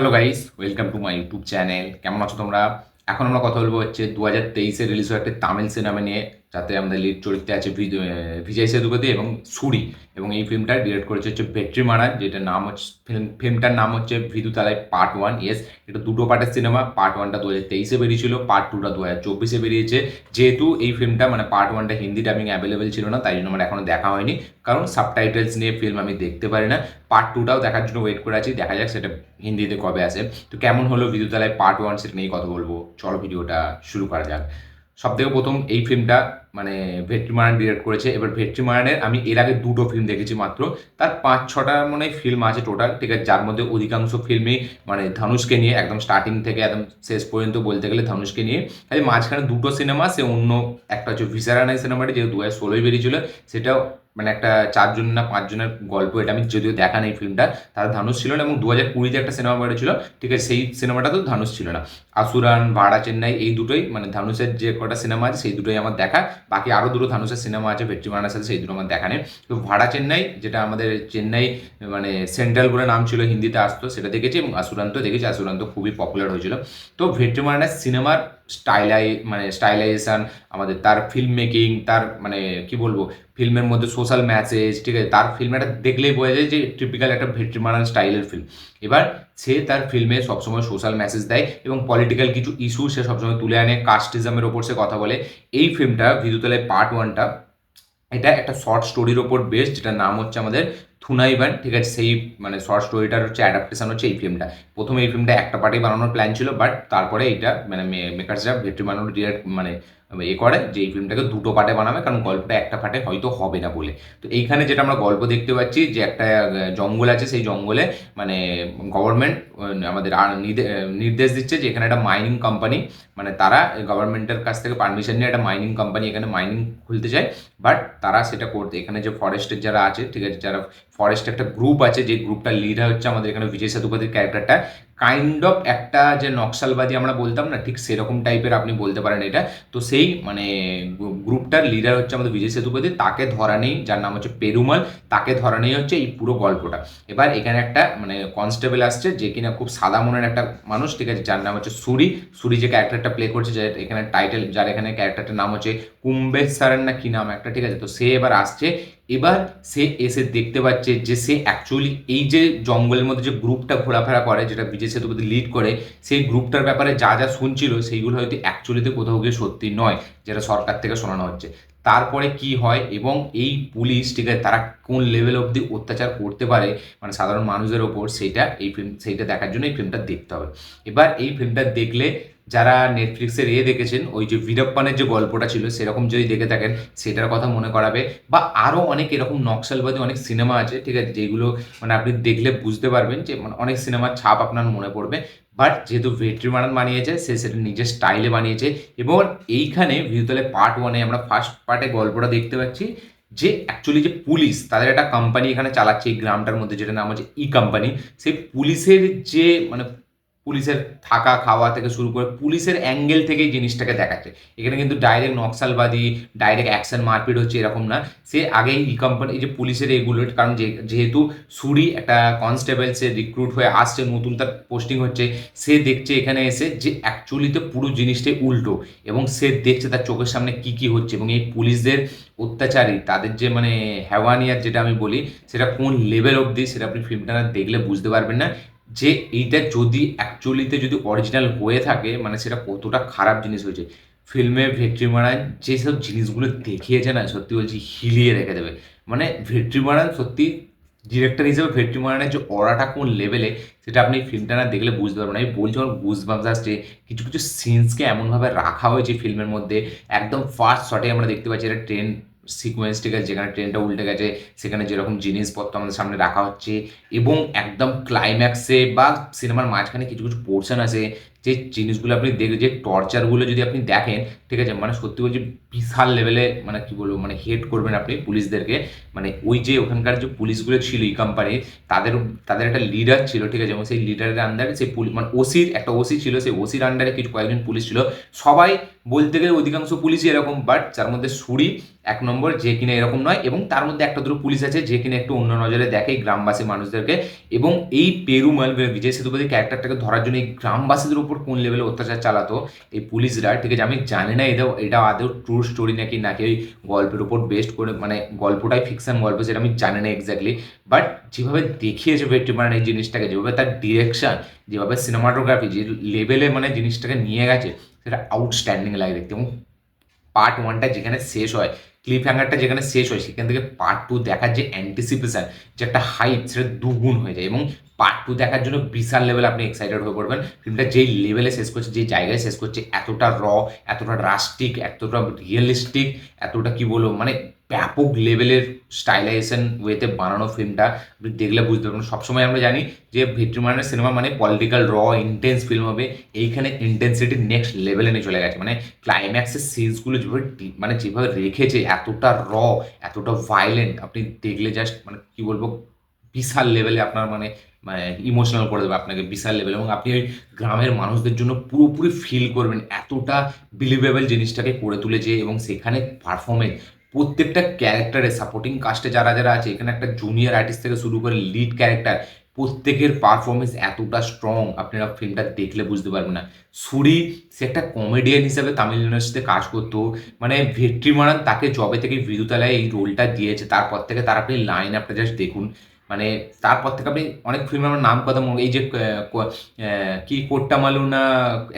Hello guys welcome to my YouTube channel কেমন আছো তোমরা? এখন আমরা কথা বলব হচ্ছে দু হাজার তেইশে রিলিজ হওয়া একটি তামিল সিনেমা নিয়ে। যাতে আমাদের লিড চরিত্রে আছে ভিজ- আহ, বিজয় সেতুপতি এবং সুরি। এবং এই ফিল্মটা ডিরেক্ট করেছে হচ্ছে ভেট্রি মারান যেটার নাম হচ্ছে ফিল্ম ফিল্মটার নাম হচ্ছে ভিদুতালায় পার্ট ওয়ান ইয়েস এটা দুটো পার্টের সিনেমা পার্ট ওয়ানটা দু হাজার তেইশে বেরিয়েছিল পার্ট টুটা দু হাজার চব্বিশে বেরিয়েছে। যেহেতু এই ফিল্মটা মানে পার্ট ওয়ানটা হিন্দি ডাবিং অ্যাভেলেবেল ছিল না তাই জন্য আমার এখনও দেখা হয়নি। কারণ সাবটাইটেলস নিয়ে ফিল্ম আমি দেখতে পারি না। পার্ট টুটাও দেখার জন্য ওয়েট করে আছি দেখা যাক সেটা হিন্দিতে কবে আসে। তো কেমন হলো বিদ্যুতালয় পার্ট ওয়ান সেটা নিয়ে কথা বলব। চলো ভিডিওটা শুরু করা যাক। সব থেকে প্রথম এই ফিল্মটা মানে ভেট্রি মারান ডিরেক্ট করেছে। এবার ভেট্রি মারায়ণের আমি এর আগে দুটো ফিল্ম দেখেছি মাত্র। তার পাঁচ ছটার মনে ফিল্ম আছে টোটাল ঠিক আছে? যার মধ্যে অধিকাংশ ফিল্মে মানে ধনুষকে নিয়ে একদম স্টার্টিং থেকে একদম শেষ পর্যন্ত বলতে গেলে ধনুষকে নিয়ে। খালি মাঝখানে দুটো সিনেমা সে অন্য একটা হচ্ছে ভিসারানাই সিনেমাটি যেহেতু দু হাজার ষোলোই বেরিয়েছিল, সেটাও মানে একটা চারজন না পাঁচজনের গল্প, এটা আমি যদিও দেখা নেই ফিল্মটা তার ধানুষ ছিল না এবং দু হাজার কুড়িতে একটা সিনেমা বেরিয়েছিল ঠিক আছে, সেই সিনেমাটা তো ধানুষ ছিল না। আসুরান ভাড়া চেন্নাই, এই দুটোই মানে ধানুষের যে কটা সিনেমা আছে, সেই দুটোই আমার দেখা, বাকি আরও দুটো ধানুষের সিনেমা আছে ভেট্রিমানার সাথে সেই দুটো আমার দেখা নেই। তো ভাড়া চেন্নাই, যেটা আমাদের চেন্নাই মানে সেন্ট্রাল বলে নাম ছিল, হিন্দিতে আসতো, সেটা দেখেছি এবং আসুরান্ত দেখেছি আসুরান্ত খুবই পপুলার হয়েছিল। তো ভেট্রিমানার সিনেমার স্টাইলাই মানে স্টাইলাইজেশন, আমাদের তার ফিল্ম মেকিং তার মানে কি বলব ফিল্মের মধ্যে সোশ্যাল ম্যাসেজ ঠিক আছে? তার ফিল্ম একটা দেখলেই বোঝা যায় যে টিপিক্যাল একটা ভেট্রিমানান স্টাইলের ফিল্ম এবার সে তার ফিল্মে সবসময় সোশ্যাল মেসেজ দেয় এবং পলিটিক্যাল কিছু ইস্যু সে সবসময় তুলে আনে কাস্টিজমের ওপর সে কথা বলে। এই ফিল্মটা ভিদুতলায় পার্ট ওয়ানটা এটা একটা শর্ট স্টোরির ওপর বেস যেটার নাম হচ্ছে আমাদের থুনাইবান ঠিক আছে? সেই মানে শর্ট স্টোরিটার হচ্ছে অ্যাডাপ্টেশন হচ্ছে এই ফিল্মটা প্রথমে এই ফিল্মটা একটা পার্টি বানানোর প্ল্যান ছিল বাট তারপরে এইটা মানে মেকার্সরা ভেট্রি বানানোর ডিরেক্ট মানে এ করে যে এই ফিল্মটাকে দুটো পার্টে বানাবে, কারণ গল্পটা একটা পার্টে হয়তো হবে না বলে। তো এইখানে যেটা আমরা গল্প দেখতে পাচ্ছি, যে একটা জঙ্গল আছে, সেই জঙ্গলে মানে গভর্নমেন্ট আমাদের নির্দেশ দিচ্ছে যে এখানে একটা মাইনিং কোম্পানি মানে তারা গভর্নমেন্টের কাছ থেকে পারমিশন নিয়ে একটা মাইনিং কোম্পানি এখানে মাইনিং খুলতে চায় বাট তারা সেটা করতে, এখানে যে ফরেস্টের যারা আছে, ঠিক আছে, যারা ফরেস্ট একটা গ্রুপ আছে, যে গ্রুপটা লিডার হচ্ছে আমাদের এখানে বিজয় সেতুপতির ক্যারেক্টারটা কাইন্ড অফ একটা যে নকশালবাদী আমরা বলতাম না, ঠিক সেরকম টাইপের আপনি বলতে পারেন এটা। তো সেই মানে গ্রুপটার লিডার হচ্ছে আমাদের বিজয় সেতুপতি, তাকে ধরা নেই, যার নাম হচ্ছে পেরুমাল, তাকে ধরা নেই হচ্ছে এই পুরো গল্পটা। এবার এখানে একটা মানে কনস্টেবল আসছে, যে কিনা খুব সাদা মনের একটা মানুষ, ঠিক আছে, যার নাম হচ্ছে সুরি। সুরি যে ক্যারেক্টারটা প্লে করছে, যে এখানে টাইটেল যার এখানে ক্যারেক্টারটার নাম হচ্ছে কুম্বেশ্বরের না কি নাম একটা, ঠিক আছে, তো সে এবার আসছে এবার সে এসে দেখতে পাচ্ছে যে সে অ্যাকচুয়ালি এই যে জঙ্গলের মধ্যে যে গ্রুপটা ঘোরাফেরা করে, যেটা বিজয় সেতুপতি লিড করে, সেই গ্রুপটার ব্যাপারে যা যা শুনছিল, সেইগুলো হয়তো অ্যাকচুয়ালিতে কোথাও গিয়ে সত্যি নয়, যেটা সরকার থেকে শোনানো হচ্ছে। তারপরে কি হয় এবং এই পুলিশ ঠিক আছে, তারা কোন লেভেল অবধি অত্যাচার করতে পারে মানে সাধারণ মানুষের ওপর সেইটা এই ফিল্ম সেইটা দেখার জন্য এই ফিল্মটা দেখতে হবে। এবার এই ফিল্মটা দেখলে যারা নেটফ্লিক্সের এ দেখেছেন, ওই যে বীরপ্পানের যে গল্পটা ছিল, সেরকম যদি দেখে থাকেন, সেটার কথা মনে করাবে। বা আরও অনেক এরকম নকশালবাদী অনেক সিনেমা আছে, ঠিক আছে, যেগুলো মানে আপনি দেখলে বুঝতে পারবেন যে মানে অনেক সিনেমার ছাপ আপনার মনে পড়বে। বাট যেহেতু ভেট্রিমারান বানিয়েছে, সে সেটা নিজের স্টাইলে বানিয়েছে এবং এইখানে ভিউতলে পার্ট ওয়ানে আমরা ফার্স্ট পার্টে গল্পটা দেখতে পাচ্ছি যে অ্যাকচুয়ালি যে পুলিশ, তাদের একটা কোম্পানি এখানে চালাচ্ছে এই গ্রামটার মধ্যে যেটা নাম হচ্ছে ই কোম্পানি সেই পুলিশের যে মানে পুলিশের থাকা, খাওয়া থেকে শুরু করে পুলিশের অ্যাঙ্গেল থেকেই জিনিসটাকে দেখাচ্ছে। এখানে কিন্তু ডাইরেক্ট নকশালবাদী ডাইরেক্ট অ্যাকশন মারপিট হচ্ছে এরকম না। সে আগেই ই কোম্পানি এই যে পুলিশের এগুলো, কারণ যে, যেহেতু সুরি একটা কনস্টেবল সে রিক্রুট হয়ে আসছে, নতুন তার পোস্টিং হচ্ছে, সে দেখছে এখানে এসে যে অ্যাকচুয়ালিতে পুরো জিনিসটাই উল্টো এবং সে দেখছে তার চোখের সামনে কি কি হচ্ছে এবং এই পুলিশদের অত্যাচারী, তাদের যে মানে হ্যাওয়ানিয়ার যেটা আমি বলি, সেটা কোন লেভেল অবধি সেটা আপনি ফিল্মটা দেখলে বুঝতে পারবেন না। যে এইটা যদি অ্যাকচুয়ালিতে যদি অরিজিনাল হয়ে থাকে মানে সেটা কতটা খারাপ জিনিস হয়েছে। ফিল্মে ভেট্রিমারান যেসব জিনিসগুলো দেখিয়েছে না, সত্যি বলছি হিলিয়ে রেখে দেবে। মানে ভেট্রিমারান সত্যি ডিরেক্টর হিসেবে ভেট্রিমারানের যে অরাটা কোন লেভেলে সেটা আপনি ফিল্মটা না দেখলে বুঝতে পারবেন আমি বলছি আমার গুজবামস আসছে, কিছু কিছু সিনসকে এমনভাবে রাখা হয়েছে ফিল্মের মধ্যে, একদম ফার্স্ট শটে আমরা দেখতে পাচ্ছি এটা ট্রেন সিকোয়েন্স যেখানে ট্রেনটা উল্টে গেছে, সেখানে যেরকম জিনিসপত্র আমাদের সামনে রাখা হচ্ছে এবং একদম ক্লাইম্যাক্সে বা সিনেমার মাঝখানে কিছু কিছু পোর্শন আছে যে জিনিসগুলো আপনি দেখ, যে টর্চারগুলো যদি আপনি দেখেন, ঠিক আছে মানে সত্যি বলছি বিশাল লেভেলে মানে কি বলব মানে হেড করবেন আপনি পুলিশদেরকে। মানে ওই যে ওখানকার যে পুলিশগুলো ছিল এই কোম্পানি তাদের তাদের একটা লিডার ছিল, ঠিক আছে, এবং সেই লিডারের আন্ডারে সেই পুলিশ মানে ওসির, একটা ওসি ছিল, সেই ওসির আন্ডারে কিছু কয়েকজন পুলিশ ছিল। সবাই বলতে গেলে অধিকাংশ পুলিশই এরকম বাট যার মধ্যে সুরি এক নম্বর, যে কিনা এরকম নয়, এবং তার মধ্যে একটা দুটো পুলিশ আছে, যে কিনা একটু অন্য নজরে দেখে গ্রামবাসী মানুষদেরকে। এবং এই পেরুমাল বিজয় সেতুপতি ক্যারেক্টারটাকে ধরার জন্য এই গ্রামবাসীদের উপর কোন লেভেলে অত্যাচার চালাতো, এই পুলিশরা, ঠিক আছে, আমি জানি না এটা এটা আদৌ ট্রু স্টোরি নাকি নাকি ওই গল্পের উপর বেস্ট করে মানে গল্পটাই ফিকশন গল্প, সেটা আমি জানি না এক্স্যাক্টলি বাট যেভাবে দেখিয়েছে ভেট্রিমান এই জিনিসটাকে, যেভাবে তার ডিরেকশন যেভাবে সিনেমাটোগ্রাফি যে লেভেলে মানে জিনিসটাকে নিয়ে গেছে, সেটা আউটস্ট্যান্ডিং লাগে দেখতে। এবং পার্ট ওয়ানটা যেখানে শেষ হয় ক্লিপ হ্যাঙ্গারটা যেখানে শেষ হয়, সেখান থেকে পার্ট টু দেখার যে অ্যান্টিসিপেশন যে একটা হাইট সেটা দুগুণ হয়ে যায়। এবং পার্ট টু দেখার জন্য বিশাল লেভেল আপনি এক্সাইটেড হয়ে পড়বেন। ফিল্মটা যেই লেভেলে শেষ করছে, যেই জায়গায় শেষ করছে, এতটা র এতটা রাস্টিক এতটা রিয়েলিস্টিক এতটা কি বলব মানে ব্যাপক লেভেলের স্টাইলাইজেশন ওয়েতে বানানো ফিল্মটা আপনি দেখলে বুঝতে পারবেন। সবসময় আমরা জানি যে ভিট্রিমানের সিনেমা মানে পলিটিক্যাল র ইন্টেন্স ফিল্ম হবে। এইখানে ইন্টেন্সিটি নেক্সট লেভেলে নিয়ে চলে গেছে। মানে ক্লাইম্যাক্সের সিনসগুলো যেভাবে মানে যেভাবে রেখেছে, এতটা র এতটা ভায়োলেন্ট আপনি দেখলে জাস্ট মানে কী বলব বিশাল লেভেলে আপনার মানে মানে ইমোশনাল করে দেবে আপনাকে, বিশাল লেভেল এবং আপনি ওই গ্রামের মানুষদের জন্য পুরোপুরি ফিল করবেন, এতটা বিলিভেবল জিনিসটাকে করে তুলেছে। এবং সেখানে পারফরমেন্স প্রত্যেকটা ক্যারেক্টারে সাপোর্টিং কাস্টে যারা যারা আছে, এখানে একটা জুনিয়র আর্টিস্ট থেকে শুরু করে লিড ক্যারেক্টার প্রত্যেকের পারফরমেন্স এতটা স্ট্রং আপনারা ফিল্মটা দেখলে বুঝতে পারবেন না। সুরি, সে একটা কমেডিয়ান হিসেবে তামিল ইন্ডাস্ট্রিতে কাজ করতো। মানে ভেট্রিমারান তাকে জবে থেকে বিদুতালায় এই রোলটা দিয়েছে। তারপর থেকে তার আপনি লাইন আপটা জাস্ট দেখুন। মানে তারপর থেকে আপনি অনেক ফিল্ম আমার নাম কথা মনে এই যে ক- কোট্টামালু না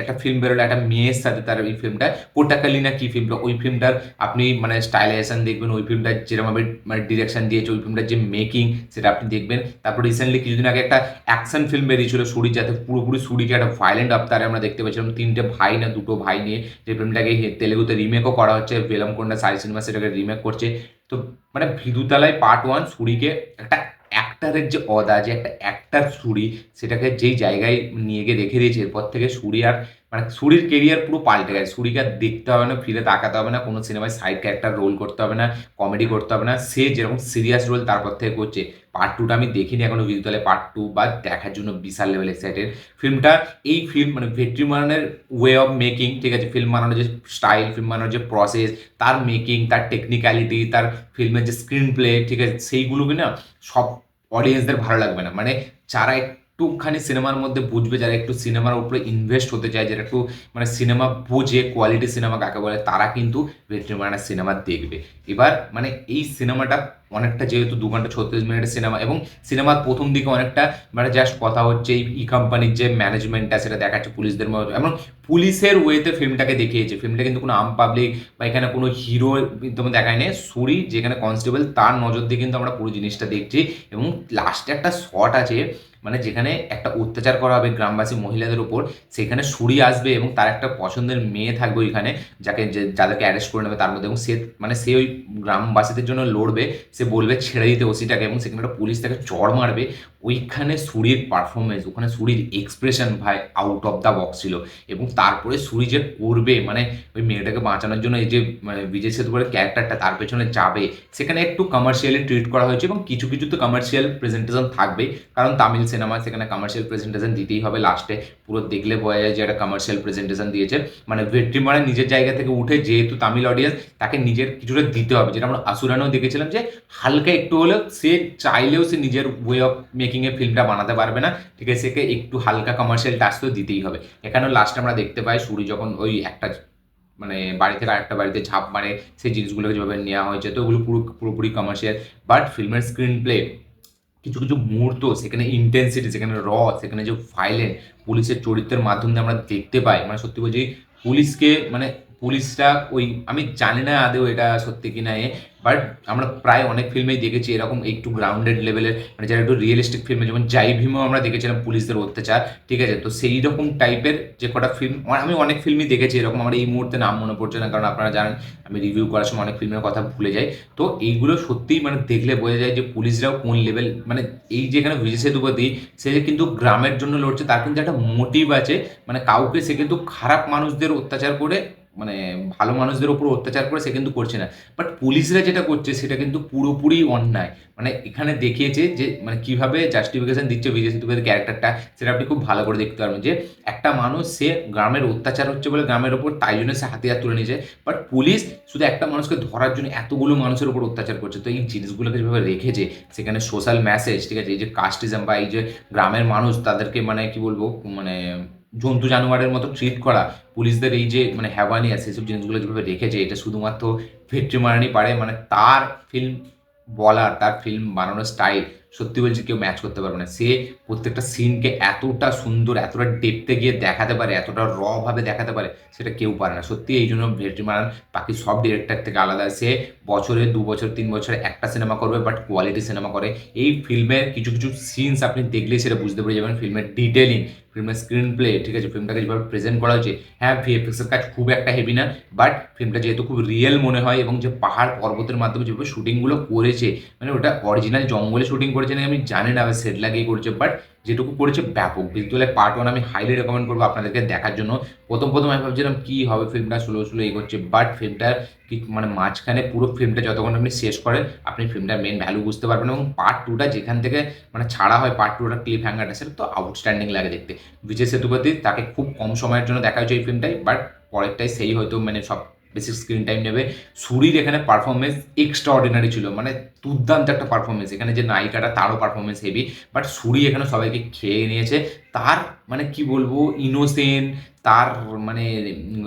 একটা ফিল্ম বেরোলো, একটা মেয়ের সাথে তার এই ফিল্মটা কোটাকালি না কি ফিল্মটা ওই ফিল্মটার আপনি মানে স্টাইলাইজেশন দেখবেন, ওই ফিল্মটা যেরকমভাবে মানে ডিরেকশন দিয়েছে, ওই ফিল্মটার যে মেকিং সেটা আপনি দেখবেন। তারপর রিসেন্টলি কিছুদিন আগে একটা অ্যাকশন ফিল্ম বেরিয়েছিল সুরি যাতে পুরোপুরি সুরিকে একটা ভায়োলেন্ট আবতারে আমরা দেখতে পাচ্ছিলাম তিনটে ভাই না, দুটো ভাই নিয়ে যে ফিল্মটাকে তেলেগুতে রিমেকও করা হচ্ছে। বেলমকোন্ডা সাই সিনেমা সেটাকে রিমেক করছে। তো মানে ভিদুতালায় পার্ট ওয়ান সুরিকে একটা অ্যাক্টারের যে অদা যে একটা অ্যাক্টার সুরি সেটাকে যেই জায়গায় নিয়ে গিয়ে রেখে দিয়েছে, এরপর থেকে সুরি আর মানে সুরির কেরিয়ার পুরো পাল্টে গেছে। সুরিকে আর দেখতে হবে না, ফিরে তাকাতে হবে না, কোনো সিনেমায় সাইড ক্যারেক্টার রোল করতে হবে না কমেডি করতে হবে না। সে যেরকম সিরিয়াস রোল তারপর থেকে করছে। পার্ট টুটা আমি দেখিনি এখনও বিদ্যালয়ে পার্ট টু বা দেখার জন্য বিশাল লেভেল এক্সাইটেড ফিল্মটা এই ফিল্ম মানে ভেট্রি ভেট্রিমানের ওয়ে অফ মেকিং ঠিক আছে? ফিল্ম বানানোর যে স্টাইল ফিল্ম বানানোর যে প্রসেস তার মেকিং তার টেকনিক্যালিটি তার ফিল্মের যে স্ক্রিন প্লে ঠিক আছে? সেইগুলোকে না সব অডিয়েন্সদের ভালো লাগবে না। মানে যারা একটুখানি সিনেমার মধ্যে বুঝবে যারা একটু সিনেমার উপরে ইনভেস্ট হতে চায়, যারা একটু মানে সিনেমা বুঝে কোয়ালিটি সিনেমা কাকে বলে, তারা কিন্তু ভেট্রিমানের সিনেমা দেখবে। এবার মানে এই সিনেমাটা অনেকটা যেহেতু দু ঘণ্টা ছত্রিশ মিনিটের সিনেমা এবং সিনেমার প্রথম দিকে অনেকটা মানে জাস্ট কথা হচ্ছে এই ই কোম্পানির যে ম্যানেজমেন্টটা সেটা দেখাচ্ছে পুলিশদের মধ্যে এবং পুলিশের ওয়েতে ফিল্মটাকে দেখিয়েছে। ফিল্মটা কিন্তু কোনো আম পাবলিক বা এখানে কোনো হিরো কিন্তু দেখায় নেই। সুরি যেখানে কনস্টেবল তার নজর দিয়ে কিন্তু আমরা পুরো জিনিসটা দেখছি। এবং লাস্টে একটা শট আছে মানে যেখানে একটা অত্যাচার করা হবে গ্রামবাসী মহিলাদের উপর, সেখানে সুরি আসবে এবং তার একটা পছন্দের মেয়ে থাকবে ওইখানে, যাকে যাদেরকে অ্যারেস্ট করে নেবে তার মধ্যে এবং সে মানে সে ওই গ্রামবাসীদের জন্য লড়বে, সে বলবে ছেড়ে দিতে ওসিটাকে এবং সেখানে একটা পুলিশ তাকে চড় মারবে। ওইখানে সুরির পারফরমেন্স ওখানে সুরির এক্সপ্রেশন ভাই আউট অফ দ্য বক্স ছিল এবং তারপরে সুরি যে করবে মানে ওই মেয়েটাকে বাঁচানোর জন্য এই যে মানে বিজয় সেতুপতির ক্যারেক্টারটা তার পেছনে যাবে, সেখানে একটু কমার্শিয়ালি ট্রিট করা হয়েছে এবং কিছু কিছু তো কমার্শিয়াল প্রেজেন্টেশন থাকবে কারণ তামিল সিনেমা, সেখানে কমার্শিয়াল প্রেজেন্টেশন দিতেই হবে লাস্টে পুরো দেখলে বোঝা যায় যে একটা কমার্শিয়াল প্রেজেন্টেশন দিয়েছে। মানে ভেট্রিমারা নিজের জায়গা থেকে উঠে যেহেতু তামিল অডিয়েন্স তাকে নিজের কিছুটা দিতে হবে। যেটা আমরা আসুরানেও দেখেছিলাম যে হালকা একটু হলেও সে চাইলেও সে নিজের ওয়ে অফ মেকিংয়ে ফিল্মটা বানাতে পারবে না। ঠিক আছে, সেকে একটু হালকা কমার্শিয়াল টাচ তো দিতেই হবে। এখানেও লাস্টে আমরা দেখতে পাই সুরি যখন ওই একটা মানে বাড়ি থেকে আরেকটা বাড়িতে ঝাঁপ মারে, সেই জিনিসগুলোকে যেভাবে নেওয়া হয়েছে, তো ওগুলো পুরো, পুরোপুরি কমার্শিয়াল বাট ফিল্মের স্ক্রিন প্লে কিছু কিছু মুহূর্ত, সেখানে ইন্টেন্সিটি সেখানে র সেখানে যে ভাইলেন্ট পুলিশের চরিত্রের মাধ্যমে আমরা দেখতে পাই মানে সত্যি বলছি পুলিশকে মানে পুলিশরা ওই, আমি জানি না আদেও এটা সত্যি কি না এ বাট আমরা প্রায় অনেক ফিল্মেই দেখেছি এরকম একটু গ্রাউন্ডেড লেভেলের মানে যারা একটু রিয়েলিস্টিক ফিল্মে যেমন যাই ভীমও আমরা দেখেছিলাম পুলিশদের অত্যাচার, ঠিক আছে? তো সেই রকম টাইপের যে কটা ফিল্ম আমি অনেক ফিল্মই দেখেছি এরকম, আমার এই মুহূর্তে নাম মনে পড়ছে না, কারণ আপনারা জানেন আমি রিভিউ করার সময় অনেক ফিল্মের কথা ভুলে যাই। তো এইগুলো সত্যিই মানে দেখলে বোঝা যায় যে পুলিশরাও কোন লেভেল মানে এই যেখানে বিজয় সেতুপতি সে যে কিন্তু গ্রামের জন্য লড়ছে, তার কিন্তু একটা মোটিভ আছে মানে কাউকে সে কিন্তু খারাপ মানুষদের অত্যাচার করে মানে ভালো মানুষদের উপর অত্যাচার করে সে কিন্তু করছে না। বাট পুলিশরা যেটা করছে, সেটা কিন্তু পুরোপুরি অন্যায়। মানে এখানে দেখিয়েছে যে মানে কীভাবে জাস্টিফিকেশন দিচ্ছে বিজয় সেতুপতির ক্যারেক্টারটা সেটা আপনি খুব ভালো করে দেখতে পারবেন যে, একটা মানুষ, সে গ্রামের অত্যাচার হচ্ছে বলে গ্রামের ওপর তাই জন্য সে হাতিয়ার তুলে নিয়েছে। বাট পুলিশ শুধু একটা মানুষকে ধরার জন্য এতগুলো মানুষের উপর অত্যাচার করছে। তো এই জিনিসগুলোকে যেভাবে রেখেছে, সেখানে সোশ্যাল মেসেজ ঠিক আছে? এই যে কাস্টিজম বা এই যে গ্রামের মানুষ, তাদেরকে মানে কি বলব মানে জন্তু জানোয়ারের মতো ট্রিট করা। পুলিশদের এই যে মানে হ্যাভানিয়াস সেসব জিনিসগুলো যেভাবে রেখেছে, এটা শুধুমাত্র ভেট্রিমারানি পারে মানে তার ফিল্ম বলার, তার ফিল্ম বানানোর স্টাইল সত্যি বলছি কেউ ম্যাচ করতে পারবে না। সে প্রত্যেকটা সিনকে এতটা সুন্দর, এতটা ডেপতে গিয়ে দেখাতে পারে, এতটা র ভাবে দেখাতে পারে, সেটা কেউ পারে না। সত্যি এই জন্য ভেট্রিমারান বাকি সব ডিরেক্টর থেকে আলাদা। সে বছরে দু বছর, তিন বছর একটা সিনেমা করবে বাট কোয়ালিটি সিনেমা করে। এই ফিল্মের কিছু কিছু সিনস আপনি দেখলেই সেটা বুঝতে পেরে যাবেন ফিল্মের ডিটেলিং ফিল্মের স্ক্রিন প্লে ঠিক আছে? ফিল্মটাকে যেভাবে প্রেজেন্ট করা হয়েছে হ্যাঁ ভিএফএক্সের কাজ খুব একটা হেভি না বাট ফিল্মটা যেহেতু খুব রিয়েল মনে হয় এবং যে পাহাড় পর্বতের মাধ্যমে যেভাবে শুটিংগুলো করেছে মানে ওটা অরিজিনাল জঙ্গলে শুটিং করেছে না আমি জানি না সেট লাগিয়ে করছে বাট যেটুকু করেছে ব্যাপক। বিদ্যুলের পার্ট ওয়ান আমি হাইলি রেকমেন্ড করব আপনাদেরকে দেখার জন্য। প্রথম প্রথম আমি ভাবছিলাম কী হবে ফিল্মটা স্লো স্লো এগোচ্ছে বাট ফিল্মটার কি মানে মাঝখানে পুরো ফিল্মটা যতক্ষণ আপনি শেষ করেন, আপনি ফিল্মটার মেন ভ্যালু বুঝতে পারবেন এবং পার্ট টুটা যেখান থেকে মানে ছাড়া হয় পার্ট টুটা ক্লিপ হ্যাঙ্গারটা সেটা তো আউটস্ট্যান্ডিং লাগে দেখতে। বিজয় সেতুপতি তাকে খুব কম সময়ের জন্য দেখা হয়েছে এই ফিল্মটাই বাট পরেরটাই সেই হয়তো মানে সব বেশি স্ক্রিন টাইম নেবে। সুরির এখানে পারফরমেন্স এক্সট্রা অর্ডিনারি ছিল মানে দুর্দান্ত একটা পারফরমেন্স এখানে যে নায়িকাটা, তারও পারফরমেন্স হেভি বাট সুরি এখানে সবাইকে খেয়ে নিয়েছে। তার মানে কি বলব ইনোসেন্ট তার মানে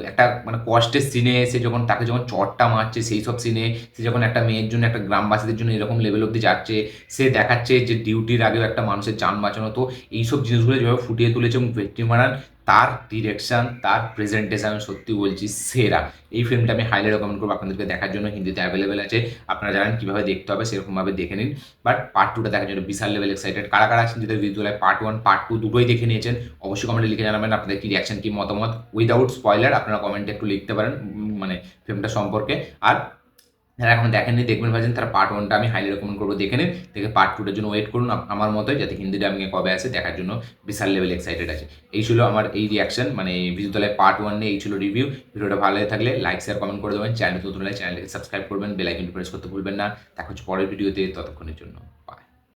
একটা মানে কষ্টের সিনে সে যখন, তাকে যখন চটটা মারছে, সেই সব সিনে সে যখন একটা মেয়ের জন্য, একটা গ্রামবাসীদের জন্য এরকম লেভেল অব্দি যাচ্ছে, সে দেখাচ্ছে যে ডিউটির আগেও একটা মানুষের যান বাঁচানো। তো এইসব জিনিসগুলো যেভাবে ফুটিয়ে তুলেছে এবং ভেট্রি মারান তার ডিরেকশন তার প্রেজেন্টেশন সত্যি বলছি সেরা। এই ফিল্মটা আমি হাইলি রেকমেন্ড করব আপনাদেরকে দেখার জন্য। হিন্দিতে অ্যাভেলেবেল আছে। আপনারা জানেন কীভাবে দেখতে হবে, সেরকমভাবে দেখে নিন। বাট পার্ট টুটা দেখার জন্য বিশাল লেভেল এক্সাইটেড কারা কারা আছেন যেটা ভিডিওলায় পার্ট ওয়ান পার্ট টু দুটোই দেখে নিয়েছেন, অবশ্যই কমেন্টে লিখে জানাবেন আপনাদের কি রিয়াকশন কি মতামত। উইদাউট স্পয়লার আপনারা কমেন্টে একটু লিখতে পারেন মানে ফিল্মটা সম্পর্কে। আর যারা এখন দেখেননি দেখবেন ভাবছেন তারা পার্ট ওয়ানটা আমি হাইলি রেকমেন্ড করব, দেখে নিন, দেখে পার্ট টুটার জন্য ওয়েট করুন আমার মতোই, যাতে হিন্দি ডাবিংয়ে কবে আসে দেখার জন্য বিশাল লেভেল এক্সাইটেড আছে। এই ছিল আমার এই রিয়াকশন মানে ভিডিওতলায় পার্ট ওয়ান নিয়ে এই ছিল রিভিউ ভিডিওটা ভালো থাকলে লাইক শেয়ার কমেন্ট করে দেবেন। চ্যানেল নতুন হলে চ্যানেলকে সাবস্ক্রাইব করবেন বেল আইকন প্রেস করতে ভুলবেন না। দেখা হচ্ছে পরের ভিডিওতে ততক্ষণের জন্য।